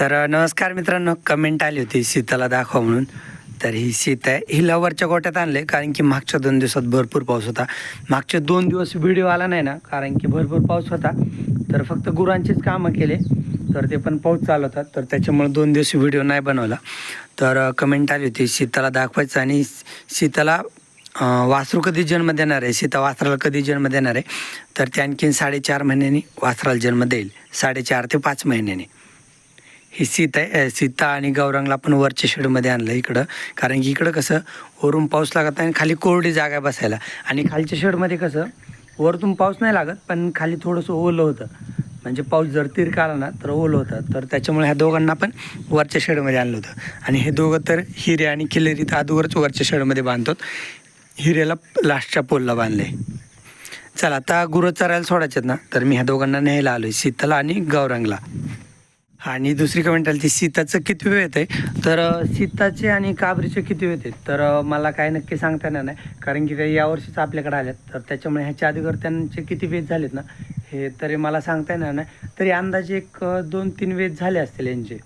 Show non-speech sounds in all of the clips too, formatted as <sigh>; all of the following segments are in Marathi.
तर नमस्कार मित्रांनो. कमेंट आली होती सीताला दाखवा म्हणून. तर ही शीत आहे. हिला वरच्या गोट्यात आणले कारण की मागच्या दोन दिवसात भरपूर पाऊस होता. मागचे दोन दिवस व्हिडिओ आला नाही ना कारण की भरपूर पाऊस होता. तर फक्त गुरांचीच कामं केले तर ते पण पाऊस चालू होता. तर त्याच्यामुळे दोन दिवस व्हिडिओ नाही बनवला. तर कमेंट आली होती सीताला दाखवायचं आणि सीताला वासरू कधी जन्म देणार आहे? सीता वासराला कधी जन्म देणार आहे? तर ते आणखीन साडेचार महिन्यांनी वासराला जन्म देईल. साडेचार ते पाच महिन्यांनी. ही सीता आहे सीता आणि गौरांगला पण वरच्या शेडमध्ये आणलं इकडं. कारण की इकडं कसं वरून पाऊस लागत नाही आणि खाली कोरडी जागा आहे बसायला. आणि खालच्या शेडमध्ये कसं वरतून पाऊस नाही लागत पण खाली थोडंसं ओलं होतं. म्हणजे पाऊस जर तिरक आला ना तर ओलं होतं. तर त्याच्यामुळे ह्या दोघांना पण वरच्या शेडमध्ये आणलं होतं. आणि हे दोघं तर हिरे आणि खिलेरी तर अगोदरच वरच्या शेडमध्ये बांधतो हिरेला लास्टच्या पोलला बांधले चला आता गुरं चरायला सोडायचे ना तर मी ह्या दोघांना न्यायला आलो आहे सीताला आणि गौरांगला. आणि दुसरी कमेंट आली ती सीताचं किती वेळ येते तर सीताचे आणि काबरीचे किती वेळ येते तर मला काय नक्की सांगता येणार नाही कारण की ते यावर्षीच आपल्याकडे आल्यात. तर त्याच्यामुळे ह्याच्या अगोदर त्यांचे किती वेज झालेत ना हे तरी मला सांगता येणार नाही. तरी अंदाजे एक दोन तीन वेज झाले असतील यांचे.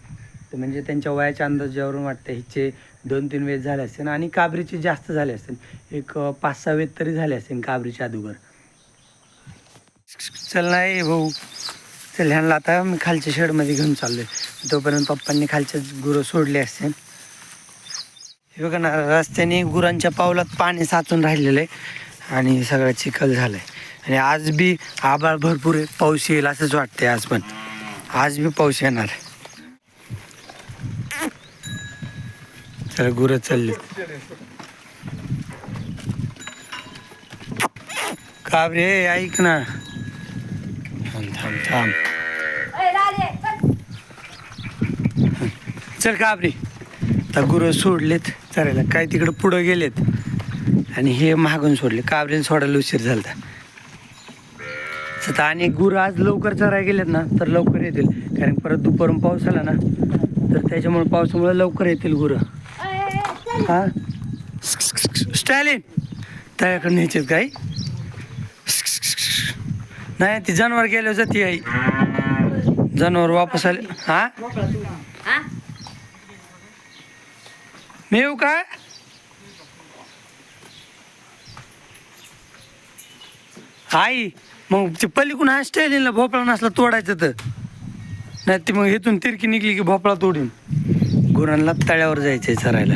म्हणजे त्यांच्या वयाच्या अंदाजावरून वाटतं हिचे दोन तीन वेज झाले असतील आणि काबरीचे जास्त झाले असतील. एक पाच सहा वेज तरी झाले असतील काबरीच्या अगोदर. चल नाही भाऊ. चल ह्यांना आता मी खालच्या शेडमध्ये घेऊन चाललोय. तोपर्यंत पप्पांनी खालचे गुरं सोडले असते हे बघा ना रस्त्याने गुरांच्या पावलात पाणी साचून राहिलेलं आहे आणि सगळं चिखल झालंय. आणि आज बी आभाळ भरपूर आहे. पाऊस येईल असंच वाटतंय आज पण. आज बी पाऊस येणार चला गुरं चालली का रे ऐक ना. थांब. थांब चल. काबरी. आता गुरं सोडलेत चरायला. काय तिकडं पुढं गेलेत. आणि हे मागून सोडले. काबरीला सोडायला उशीर झाला आता आणि गुरं आज लवकर चरायला गेलेत ना तर लवकर येतील. कारण परत दुपारून पाऊस आला ना तर त्याच्यामुळे पावसामुळे लवकर येतील गुरं. हा? स्टायलिन तळ्याकडे न्यायचेत काय नाही ती जनावर गेलो जाती आई. जनावर वापस आले. हा? मी येऊ काय आई मग ते पलीकडून हा स्टाईलला भोपळा नसला तोडायचं तर. नाही ते मग इथून तिरकी निघली की भोपळा तोडीन. गुरांना तळ्यावर जायचंय चरायला.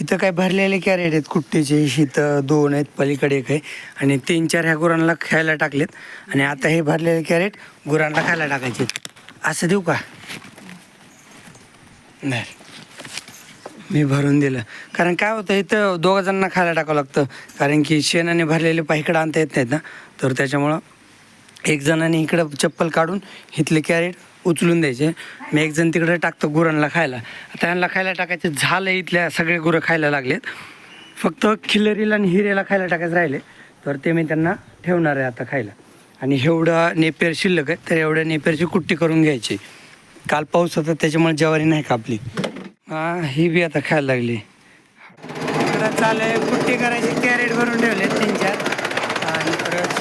इथं काय भरलेले कॅरेट आहेत. कुट्टीचे इथं दोन आहेत पलीकडे एक आहे. आणि तीन चार ह्या गुरांना खायला टाकलेत. आणि आता हे भरलेले कॅरेट गुरांना खायला टाकायचे असं देऊ का? नाही. मी भरून दिलं. कारण काय होतं इथं दोघं जणांना खायला टाकावं लागतं. कारण की शेणाने भरलेले पाहिकडं आणता येत नाहीत ना. तर त्याच्यामुळं एक जणाने इकडं चप्पल काढून इथले कॅरेट उचलून द्यायचे. मी एक जण तिकडे टाकतो गुरांना खायला. आता यांना खायला टाकायचं झालं इथल्या सगळे गुरं खायला लागलेत. फक्त खिल्लरीला आणि हिरेला खायला टाकायचं राहिले. तर ते मी त्यांना ठेवणार आहे आता खायला. आणि एवढं नेपेर शिल्लक आहे तर एवढ्या नेपेरची कुट्टी करून घ्यायची. काल पाऊस होता त्याच्यामुळे ज्वारी नाही कापली. हा ही बी आता खायला लागली. चालू आहे कुट्टी करायची कॅरेट भरून ठेवले तीन चार आणि परत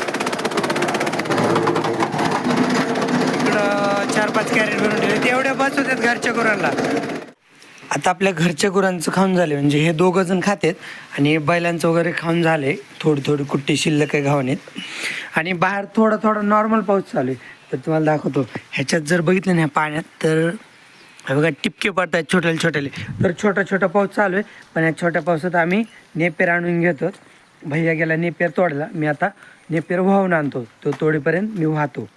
इकडं चार पाच कॅरेट भरून ठेवले. तेवढ्या बस होत्यात घरच्या गुरांना. आता आपल्या घरच्या गुरांचं खाऊन झाले म्हणजे हे दोघं जण खातेत आणि बैलांचं वगैरे खाऊन झाले थोडी थोडी कुट्टी शिल्लक आहे घावणीत. आणि बाहेर थोडा थोडा नॉर्मल पाऊस चालू आहे. तर तुम्हाला दाखवतो. ह्याच्यात जर बघितलं ना पाण्यात तर बघा टिपके पडत आहेत छोट्याले छोट्याले तर छोटा छोटा पाऊस चालू आहे. पण या छोट्या पावसात आम्ही नेपेर आणून घेतो. भैया गेला नेपेर तोडला. मी आता नेपेर वाहून आणतो. तो तोडीपर्यंत मी वाहतो.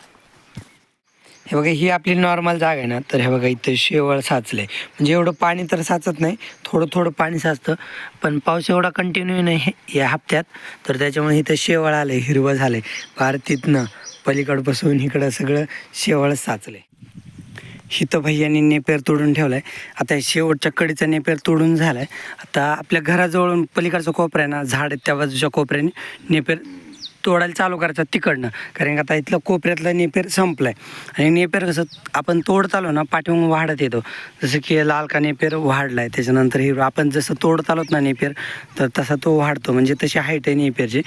हे बघा ही आपली नॉर्मल जागा आहे ना तर हे बघा इथं शेवळ साचलंय. म्हणजे एवढं पाणी तर साचत नाही थोडं थोडं पाणी साचतं पण पाऊस एवढा कंटिन्यू नाही हे- या हप्त्यात. तर त्याच्यामुळे इथं शेवळ आलंय हिरवं झालंय. पार तिथनं पलीकडपासून इकडं सगळं शेवळ साचलंय. हिथं भैयानी नेपेर तोडून ठेवलाय. आता शेवटच्या कडीचा नेपेर तोडून झालाय. आता आपल्या घराजवळून पलीकडचा कोपरा आहे ना झाड त्या बाजूच्या कोपऱ्याने नेपेर तोडायला चालू करायचा तिकडनं. कारण की आता इथलं कोपऱ्यातलं नेपेर संपलाय. आणि नेपेर कसं आपण तोडत आलो ना पाठीमागून वाढत येतो. जसं की लाल का नेपेर वाढला आहे त्याच्यानंतर हिरवा आपण जसं तोडत आलोत ना नेपेर तर तसा तो वाढतो. म्हणजे तशी हाईट आहे नेपेरची.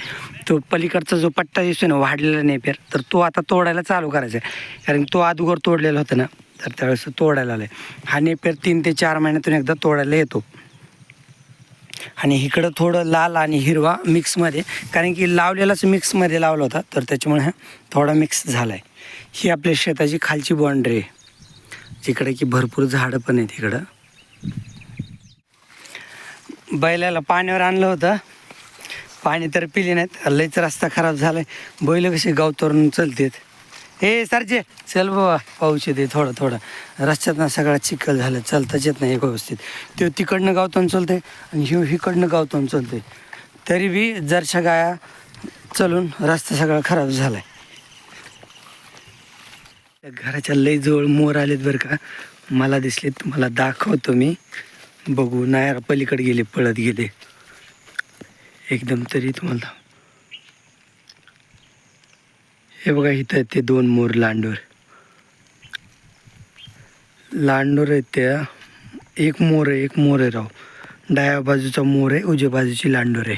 तो पलीकडचा जो पट्टा दिसतो ना वाढलेला नेपेर तर तो आता तोडायला चालू करायचा आहे. कारण तो अगोदर तोडलेला होता ना तर त्यावेळेस तोडायला आला आहे हा नेपेर तीन ते चार महिन्यातून एकदा तोडायला येतो. आणि इकडं थोडं लाल आणि हिरवा मिक्समध्ये कारण की लावलेलाच मिक्समध्ये लावला होता तर त्याच्यामुळे हा थोडा मिक्स झाला आहे ही आपल्या शेताची खालची बाउंड्री आहे. जिकडे की भरपूर झाडं पण आहेत इकडं. बैलाला पाण्यावर आणलं होतं. पाणी तर पिले नाहीत. लईच रस्ता खराब झाला आहे बैल कसे गावतरून चलतात. हे सरजे चल बाबा पाऊस येते थोडं थोडं. रस्त्यात सगळा चिखल झालं चालताच येत नाही व्यवस्थित. ते तिकडनं गावतून चलते आणि ह्यो हिकडनं गावतून चलते तरी बी जरशा गाया चलून रस्ता सगळा खराब झाला आहे घराच्या लई जवळ मोर आलेत बरं का. मला दिसले तुम्हाला दाखवतो मी. बघू नायर पलीकडे गेले पळत गेले. एकदम तरी तुम्हाला हे बघा इथं आहेत ते दोन मोर लांडोर. लांडोर आहेत त्या. एक मोर आहे एक मोर आहे राव. डाव्या बाजूचा मोर आहे उजव्या बाजूची लांडोर आहे.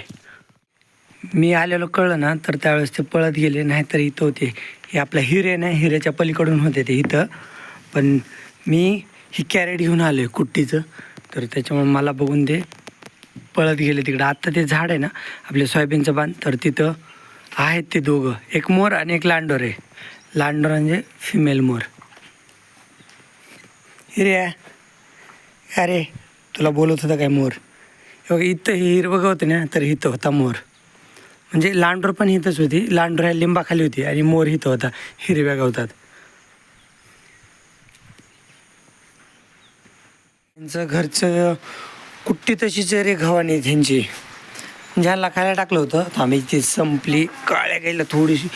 मी आलेलो कळलं ना तर त्यावेळेस ते पळत गेले नाहीतर इथं होते. हे आपला हिरे नाही हिऱ्याच्या पलीकडून होते ते इथं. पण मी ही कॅरेट घेऊन आलो आहे कुट्टीचं. तर त्याच्यामुळे मला बघून ते पळत गेले. तिकडं आत्ता ते झाड आहे ना आपल्या सोयाबीनचं बांध. तर तिथं आहेत ते दोघं. एक मोर आणि एक लांडोर आहे. लांडोर म्हणजे फिमेल मोर. हिरे अरे तुला बोलत होता काय मोर? बघा इथं हे हिरवं होतं ना तर इथं होता मोर. म्हणजे लांडोर पण इथंच होती लांडोर ह्या लिंबाखाली होती आणि मोर इथं होता हिरव्या गवतात. त्यांचं घरचं कुट्टी तशीच आहे रे घवानी त्यांची. ज्यांना खायला टाकलं होतं आम्ही ती संपली. काळ्या गाईला थोडीशी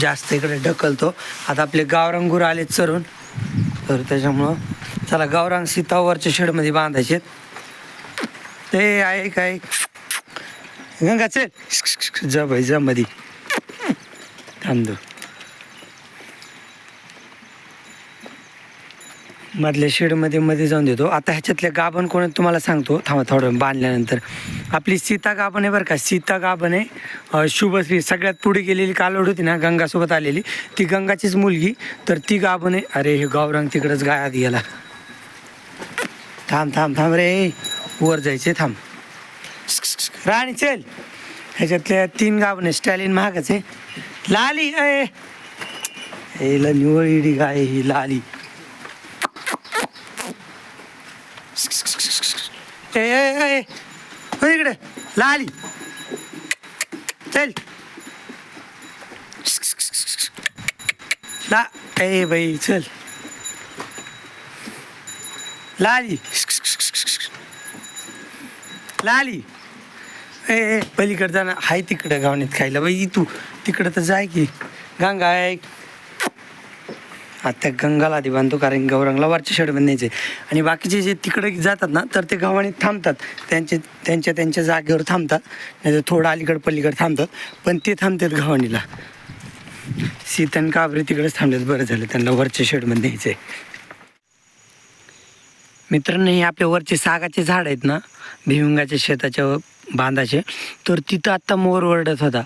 जास्त इकडे ढकलतो. आता आपले गावरांगूर आले चरून. तर त्याच्यामुळं चला गावरांग सीतावरच्या शेडमध्ये बांधायचे. ते आहे काय? गंगा चल जा भाई जा मधी थांबतो मधल्या शेडमध्ये मध्ये जाऊन देतो. आता ह्याच्यातले गाभण कोण तुम्हाला सांगतो. थांबा थोडं बांधल्यानंतर. आपली सीता गाभण आहे बरं का. सीता गाभण आहे. शुभश्री सगळ्यात पुढे गेलेली कालवड होती ना गंगासोबत आलेली. ती गंगाचीच मुलगी. तर ती गाभण आहे. अरे हे गावरंग तिकडंच गायात गेला. थांब थांब थांब रे. वर जायचे थांब. राणी चल. ह्याच्यातल्या तीन गाभण आहे स्टॅलिन महागच आहे. लाली अय हिला निवळ इडी गाय ही लाली. ए ए ए इकडे. लाली चल. ला. ए बाई चल. लाली लाली ए ए पलीकडे जाणं. हाय तिकडं गावण्यात खायला. बाई तू तिकडं तर जाय की. गंगा आहे. आता गंगाला आधी बांधतो कारण गौरंगला वरच्या शेडमध्ये न्यायचे आणि बाकीचे जे तिकडे जातात ना तर ते गव्हाणे थांबतात. त्यांचे त्यांच्या त्यांच्या जागेवर थांबतात. नाही तर थोडं अलीकडं पलीकडे थांबतात. पण ते थांबतात गव्हाणीला सीतन काबरे तिकडेच थांबलेत. बरं झालं त्यांना वरच्या शेडमध्ये न्यायचं आहे मित्रांनो हे आपल्या वरचे सागाचे झाड आहेत ना भिवंगाच्या शेताच्या बांधाचे तर तिथं आत्ता मोर ओरडत होता.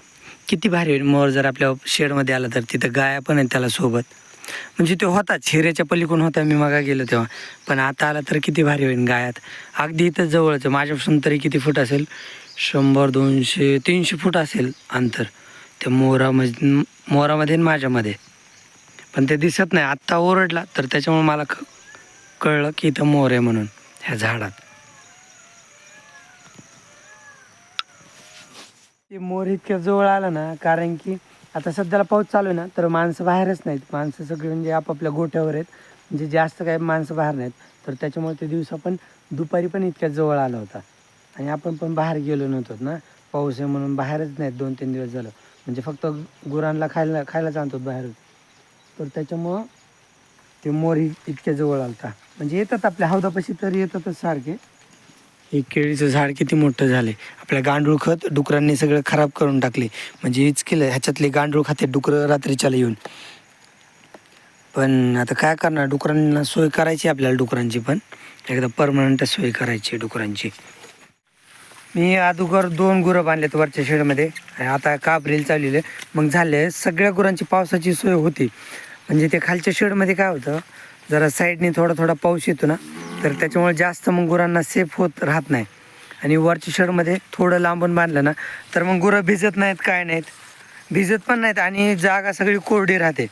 किती भारी होईल मोर जर आपल्या शेडमध्ये आला तर तिथं गाया पण आहेत त्याला सोबत. म्हणजे तो होताच. हिऱ्याच्या पलीकडून होता मी मागा गेलो तेव्हा. पण आता आला तर किती भारी होईल गायात. अगदी इथं जवळच. माझ्यापासून तरी किती फूट असेल? शंभर दोनशे तीनशे फूट असेल अंतर. त्या मोरामध्ये मोरामध्ये माझ्यामध्ये. पण ते दिसत नाही. आत्ता ओरडला तर त्याच्यामुळे मला कळलं की इथं मोर आहे म्हणून ह्या झाडात. ते मोर इतक्या जवळ आलं ना कारण की आता सध्याला पाऊस चालू आहे ना तर माणसं बाहेरच नाहीत. माणसं सगळे म्हणजे आपापल्या गोठ्यावर आहेत. म्हणजे जास्त काही माणसं बाहेर नाहीत. तर त्याच्यामुळे ते दिवसा पण दुपारी पण इतक्या जवळ आला होता. आणि आपण पण बाहेर गेलो नव्हतो ना. पाऊस आहे म्हणून बाहेरच नाहीत. दोन तीन दिवस झालं. म्हणजे फक्त गुरांना खायला खायलाच आणतो बाहेरच तर त्याच्यामुळं ते मोर इतक्या जवळ आलता. म्हणजे येतात आपल्या हौदापाशी तर येतातच सारखे. हे केळीचं झाड किती मोठं झाले आपल्या गांडूळ खत डुकरांनी सगळं खराब करून टाकले. म्हणजे हेच केलं ह्याच्यातले गांडूळ खाते डुकरं रात्रीच्याला येऊन. पण आता काय करणार डुकरांना सोय करायची आपल्याला डुकरांची पण. एकदा परमनंट सोय करायची डुकरांची. मी अगोदर दोन गुरं बांधलेत वरच्या शेडमध्ये. आणि आता काबरेल चाललेले. मग झाले सगळ्या गुरांची पावसाची सोय होती. म्हणजे ते खालच्या शेडमध्ये काय होतं जरा साईडने थोडा थोडा पाऊस येतो ना तर त्याच्यामुळे जास्त मग गुरांना सेफ होत राहत नाही. आणि वरच्या शेडमध्ये थोडं लांबून बांधलं ना तर मग गुरं भिजत नाहीत काय नाहीत. भिजत पण नाहीत आणि जागा सगळी कोरडी राहते.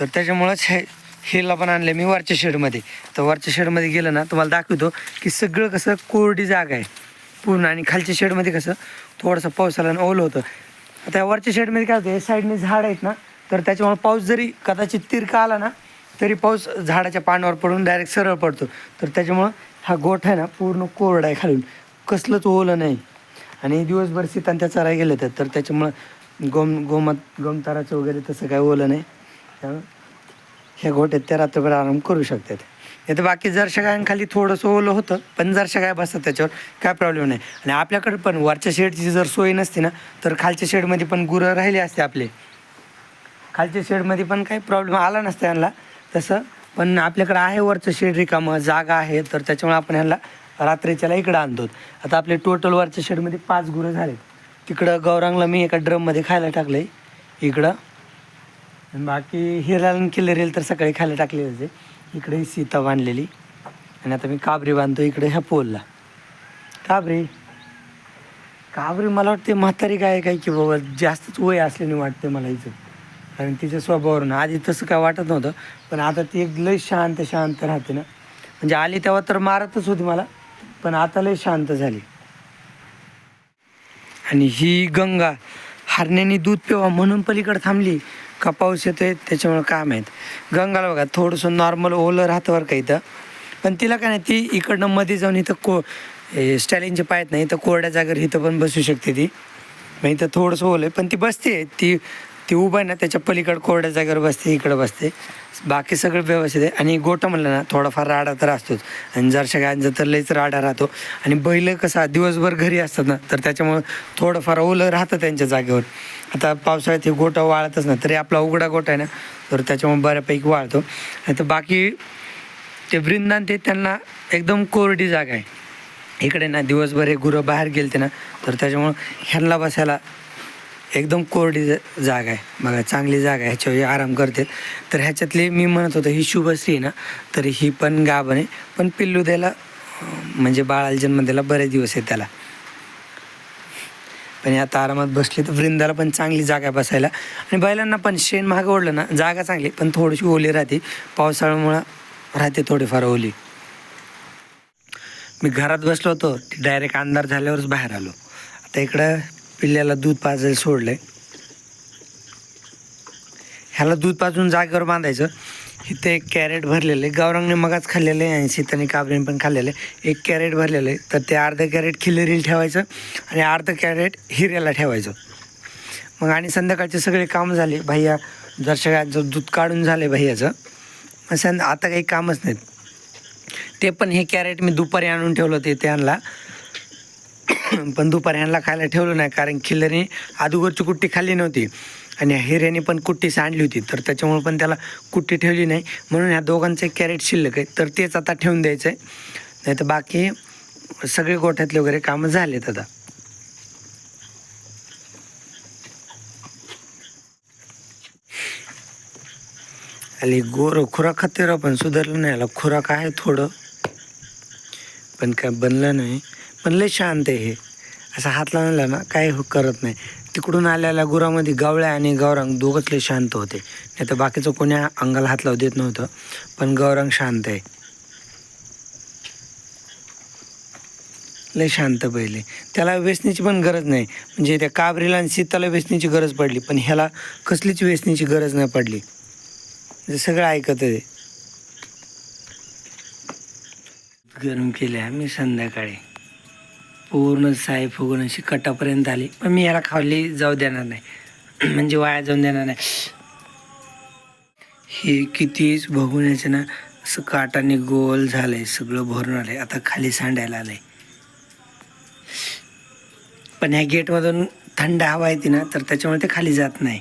तर त्याच्यामुळंच हे हिला पण आणलं मी वरच्या शेडमध्ये तर वरच्या शेडमध्ये गेलं ना तुम्हाला दाखवतो की सगळं कसं कोरडी जागा आहे. पूर्ण आणि खालच्या शेडमध्ये कसं थोडंसं पावसाला ओलं होतं. आता वरच्या शेडमध्ये काय होतं साईडने झाड आहेत ना तर त्याच्यामुळे पाऊस जरी कदाचित तिरका आला ना तरी पाऊस झाडाच्या पानावर पडून डायरेक्ट सरळ पडतो. तर त्याच्यामुळं हा गोठ आहे ना पूर्ण कोरडा आहे खालून. कसलंच ओलं नाही. आणि दिवसभर सीतान त्या चराय गेल्या तर तर त्याच्यामुळं गोम गोमत गोमताराचं वगैरे तसं काय ओलं नाही. त्यामुळं ह्या गोठ्यात त्या रात्रभर आराम करू शकतात. नाही तर बाकी जर्शगायांखाली थोडंसं ओलं होतं पण जरशा बसतात त्याच्यावर काय प्रॉब्लेम नाही. आणि आपल्याकडे पण वरच्या शेडची जर सोय नसते ना तर खालच्या शेडमध्ये पण गुरं राहिले असते आपले. खालच्या शेडमध्ये पण काही प्रॉब्लेम आला नसता यांना. तसं. पण आपल्याकडं आहे वरचं शेड रिकामं जागा आहे तर त्याच्यामुळे आपण ह्याला रात्रीच्याला इकडं आणतो. आता आपले टोटल वरच्या शेडमध्ये पाच गुरं झाले तिकडं गौरांगला मी एका ड्रममध्ये खायला टाकलं आहे इकडं बाकी हिराला किल्ले रेल तर सकाळी खायला टाकले होते इकडे ही सीता बांधलेली. आणि आता मी काबरी बांधतो इकडे ह्या पोलला. काबरी. काबरी मला वाटते म्हातारी काय काय की बाबा जास्तच वय असल्याने वाटते मला इथं. कारण तिच्या स्वभावावरून. आधी तसं काय वाटत नव्हतं पण आता ती एक लय शांत शांत राहते ना. म्हणजे आली तेव्हा तर मारतच होती मला पण आता लय शांत झाली. आणि ही गंगा हरण्याने दूध पिवा म्हणून पलीकडे थांबली का पाऊस येतोय त्याच्यामुळे काय माहीत गंगाला बघा थोडंसं नॉर्मल ओलं राहतं बरं का इथं. पण तिला काय नाही ती इकडनं मध्ये जाऊन इथं को स्टॅलिनचे पायत नाही इथं कोरड्या जागेवर इथं पण बसू शकते ती. मग इथं थोडंसं ओलं आहे पण ती बसते ती ती उभं आहे ना त्याच्या पलीकडं कोरड्या जागेवर बसते इकडं बसते. बाकी सगळं व्यवस्थित आहे. आणि गोटं म्हणलं ना थोडाफार राडा तर असतोच. आणि जरशा गायांचा तर लईच राडा राहतो. आणि बैल कसा दिवसभर घरी असतात ना तर त्याच्यामुळं थोडंफार ओलं राहतं त्यांच्या जागेवर. आता पावसाळ्यात हे गोटा वाळतच ना तरी आपला उघडा गोटा आहे ना तर त्याच्यामुळे बऱ्यापैकी वाळतो. आणि तर बाकी ते वृंदान ते त्यांना एकदम कोरडी जागा आहे. इकडे ना दिवसभर हे गुरं बाहेर गेलते ना तर त्याच्यामुळं ह्यांना बसायला एकदम कोरडी जागा आहे. बघा चांगली जागा आहे. ह्याच्यावर आराम करते. तर ह्याच्यातली मी म्हणत होतो ही शुभश्री आहे ना तर ही पण गाभण आहे. पण पिल्लू द्यायला म्हणजे बाळाला जन्म द्यायला बरेच दिवस आहे त्याला. पण आता आरामात बसली तर वृंदाला पण चांगली जागा आहे बसायला. आणि बैलांना पण शेण महाग ओढलं ना जागा चांगली पण थोडीशी ओली राहते. पावसाळ्यामुळं राहते थोडीफार ओली. मी घरात बसलो होतो डायरेक्ट अंधार झाल्यावरच बाहेर आलो. आता इकडं पिल्ल्याला दूध पाजायला सोडलंय. ह्याला दूध पाजून जागेवर बांधायचं. इथे एक कॅरेट भरलेलं आहे. गौरंगने मगाच खाल्लेलं आहे आणि सीताने काबरीने पण खाल्लेलं आहे. एक कॅरेट भरलेलं आहे. तर ते अर्धं कॅरेट खिलेरील ठेवायचं आणि अर्धं कॅरेट हिऱ्याला ठेवायचं. मग आणि संध्याकाळचे सगळे काम झाले. भैया जर सगळ्यांचं दूध काढून झाले भैयाचं. मग संध्या आता काही कामच नाहीत. ते पण हे कॅरेट मी दुपारी आणून ठेवलं होते त्यांना पण दुपार ह्यांना खायला ठेवलं नाही कारण खिल्लरने अदुगरची कुट्टी खाल्ली नव्हती. आणि हिऱ्याने पण कुट्टी सांडली होती. तर त्याच्यामुळे पण त्याला कुट्टी ठेवली नाही. म्हणून ह्या दोघांचं कॅरेट शिल्लक आहे. तर तेच आता ठेवून द्यायचं आहे नाही तर बाकी सगळे गोठ्यातले वगैरे कामं झालेत आता. आली गोर खुराक खाते पण सुधारलं नाही. याला खुराक आहे थोडं. पण काय बनलं नाही. पण लय शांत आहे हे. असा हात लावला ना काय हो- करत नाही. तिकडून आलेल्या गुरामध्ये गावळ्या आणि गौरांग दोघंच लय शांत होते. नाही तर बाकीचं कोणी अंगाला हात लावू देत नव्हतं पण गौरांग शांत आहे. लय शांत पहिले. त्याला वेचण्याची पण गरज नाही. म्हणजे त्या काबरीला आणि सीताला वेचण्याची गरज पडली पण ह्याला कसलीच वेचण्याची गरज नाही पडली. म्हणजे सगळं ऐकत आहे. गरम केले आम्ही संध्याकाळी. पूर्ण साय फुगून अशी कटापर्यंत आली. पण मी याला खाली जाऊ देणार नाही. <clears throat> म्हणजे वाया जाऊन देणार नाही. हे कितीच भगवण्याचं ना असं काटाने गोल झालंय सगळं भरून आलंय. आता खाली सांडायला आलंय. पण ह्या गेटमधून थंड हवा येते ना तर त्याच्यामुळे ते खाली जात नाही.